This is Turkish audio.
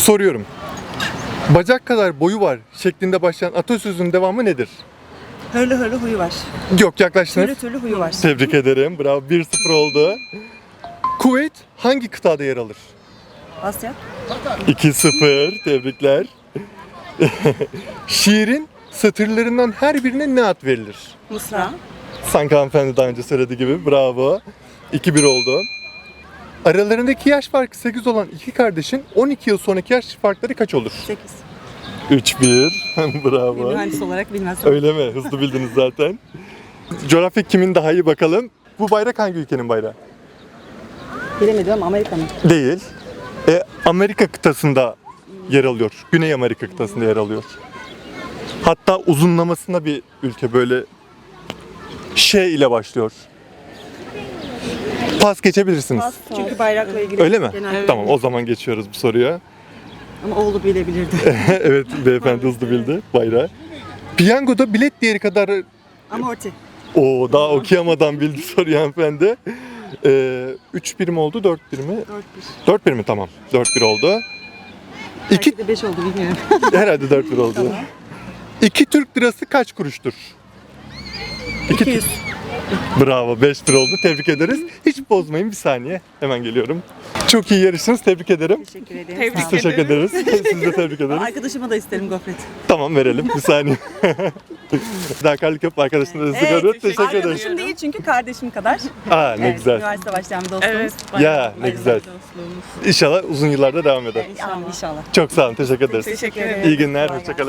Soruyorum. Bacak kadar boyu var şeklinde başlayan atasözünün devamı nedir? Hırlı hırlı huyu var. Yok yaklaştınız. Türlü türlü huyu var. Tebrik ederim. Bravo. 1-0 oldu. Kuveyt hangi kıtada yer alır? Asya. 2-0. Tebrikler. Şiirin satırlarından her birine ne ad verilir? Mısra. Sanki hanımefendi daha önce söylediği gibi. Bravo. 2-1 oldu. Aralarındaki yaş farkı 8 olan iki kardeşin 12 yıl sonraki yaş farkları kaç olur? 8. 3-1. Bir Bravo. mühendis olarak bilmez. Öyle mi? Hızlı bildiniz zaten. Coğrafya kimin daha iyi bakalım. Bu bayrak hangi ülkenin bayrağı? Bilemedim ama Amerika'nın. Değil. E, Amerika kıtasında yer alıyor. Güney Amerika kıtasında yer alıyor. Hatta uzunlamasına bir ülke böyle şey ile başlıyor. Pas geçebilirsiniz. Çünkü bayrakla ilgili. Öyle mi? Genel- Tamam o zaman geçiyoruz bu soruya. Ama oğlu bilebilirdi. evet beyefendi hızlı bildi bayrağı. Piyangoda bilet değeri kadar Amorti. o daha okuyamadan bildi soruyu hanımefendi. Ee, 3 birim oldu 4 birimi. 4 4 bir mi? Tamam. 4-1 oldu. 2 Belki de 5 oldu bilmiyorum. herhalde 4-1 oldu. 2 Türk lirası kaç kuruştur? 2 200. Bravo 5-1 oldu. Tebrik ederiz. Hiç bozmayın bir saniye. Hemen geliyorum. Çok iyi yarıştınız. Tebrik ederim. Teşekkür ederim. Tebrik olun. Teşekkür ederiz. Siz de tebrik ederiz. Arkadaşıma da isterim gofret. Tamam verelim. Bir saniye. Dakarlık yapıp arkadaşına da sigara. Teşekkür ederiz. Arkadaşım değil çünkü kardeşim kadar. Aa ne Evet, güzel. Üniversite başlayan bir dostumuz. Evet. Ya ne güzel. İnşallah uzun yıllarda devam eder. İnşallah. İnşallah. Çok sağ olun. Teşekkür ederiz. Teşekkür ederim. İyi günler. Hoşçakalın.